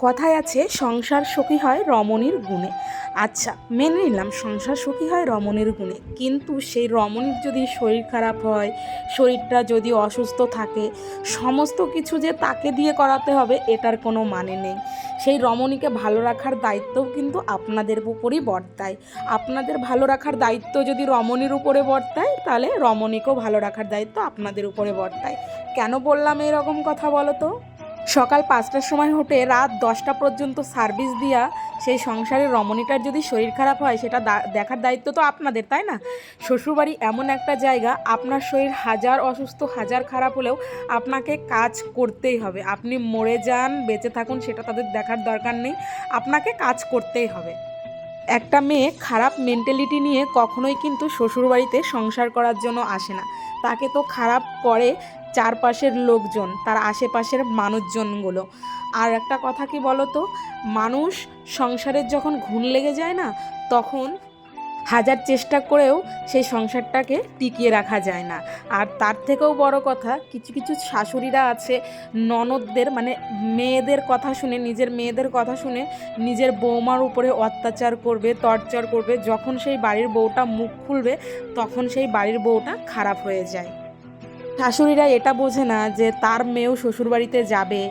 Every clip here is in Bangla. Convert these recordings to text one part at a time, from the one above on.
কথায় আছে, সংসার সুখী হয় রমণীর গুণে। আচ্ছা মেনে নিলাম, সংসার সুখী হয় রমণীর গুণে। কিন্তু সেই রমণীর যদি শরীর খারাপ হয়, শরীরটা যদি অসুস্থ থাকে, সমস্ত কিছু যে তাকে দিয়ে করাতে হবে, এটার কোনো মানে নেই। সেই রমণীকে ভালো রাখার দায়িত্বও কিন্তু আপনাদের উপরই বর্তায়। আপনাদের ভালো রাখার দায়িত্ব যদি রমণীর উপরে বর্তায়, তাহলে রমণীকেও ভালো রাখার দায়িত্ব আপনাদের উপরে বর্তায়। কেন বললাম এরকম কথা বলো তো? সকাল পাঁচটার সময় উঠে রাত দশটা পর্যন্ত সার্ভিস দিয়া সেই সংসারের রমণীটার যদি শরীর খারাপ হয়, সেটা দেখার দায়িত্ব তো আপনাদের, তাই না? শ্বশুরবাড়ি এমন একটা জায়গা, আপনার শরীর হাজার অসুস্থ, হাজার খারাপ হলেও আপনাকে কাজ করতেই হবে। আপনি মরে যান, বেঁচে থাকুন, সেটা তাদের দেখার দরকার নেই। আপনাকে কাজ করতেই হবে। একটা মেয়ে খারাপ মেন্টালিটি নিয়ে কখনোই কিন্তু শ্বশুরবাড়িতে সংসার করার জন্য আসে না। তাকে তো খারাপ করে চারপাশের লোকজন, তার আশেপাশের মানুষজনগুলো। আর একটা কথা কি বলো তো মানুষ সংসারের যখন ঘুণ লেগে যায় না, তখন হাজার চেষ্টা করেও সেই সংসারটাকে টিকিয়ে রাখা যায় না। আর তার থেকেও বড় কথা, কিছু কিছু শাশুড়িরা আছে, ননদদের মানে মেয়েদের কথা শুনে, নিজের মেয়েদের কথা শুনে নিজের বৌমার উপরে অত্যাচার করবে, টর্চার করবে। যখন সেই বাড়ির বউটা মুখ খুলবে, তখন সেই বাড়ির বউটা খারাপ হয়ে যায়। শাশুড়িরা এটা বোঝে না যে তার মেয়েও শ্বশুরবাড়িতে যাবে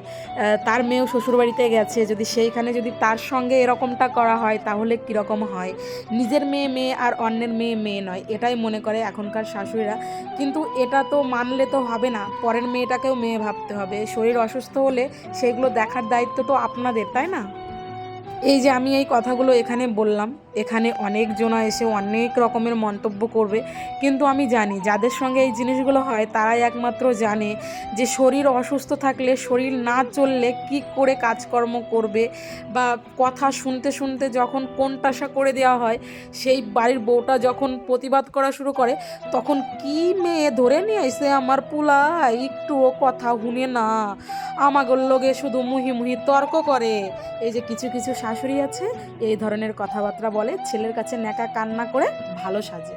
তার মেয়েও শ্বশুরবাড়িতে গেছে, যদি সেইখানে যদি তার সঙ্গে এরকমটা করা হয় তাহলে কীরকম হয়? নিজের মেয়ে মেয়ে আর অন্যের মেয়ে মেয়ে নয়, এটাই মনে করে এখনকার শাশুড়িরা। কিন্তু এটা তো মানলে তো হবে না, পরের মেয়েটাকেও মেয়ে ভাবতে হবে। শরীর অসুস্থ হলে সেগুলো দেখার দায়িত্ব তো আপনাদের, তাই না? এই যে আমি এই কথাগুলো এখানে বললাম, এখানে অনেকজনা এসে অনেক রকমের মন্তব্য করবে। কিন্তু আমি জানি, যাদের সঙ্গে এই জিনিসগুলো হয়, তারাই একমাত্র জানে যে শরীর অসুস্থ থাকলে, শরীর না চললে কি করে কাজকর্ম করবে বা কথা শুনতে শুনতে যখন কোনটাসা করে দেওয়া হয়, সেই বাড়ির বউটা যখন প্রতিবাদ করা শুরু করে, তখন কি মেয়ে ধরে নিয়ে এসে আমার পুলা একটুও কথা শুনে না। আমাগোর লোকে শুধু মুহি মুহি তর্ক করে। এই যে কিছু কিছু শাশুড়ি আছে, এই ধরনের কথাবার্তা বলে, ছেলের কাছে ন্যাকা কান্না করে ভালো সাজে।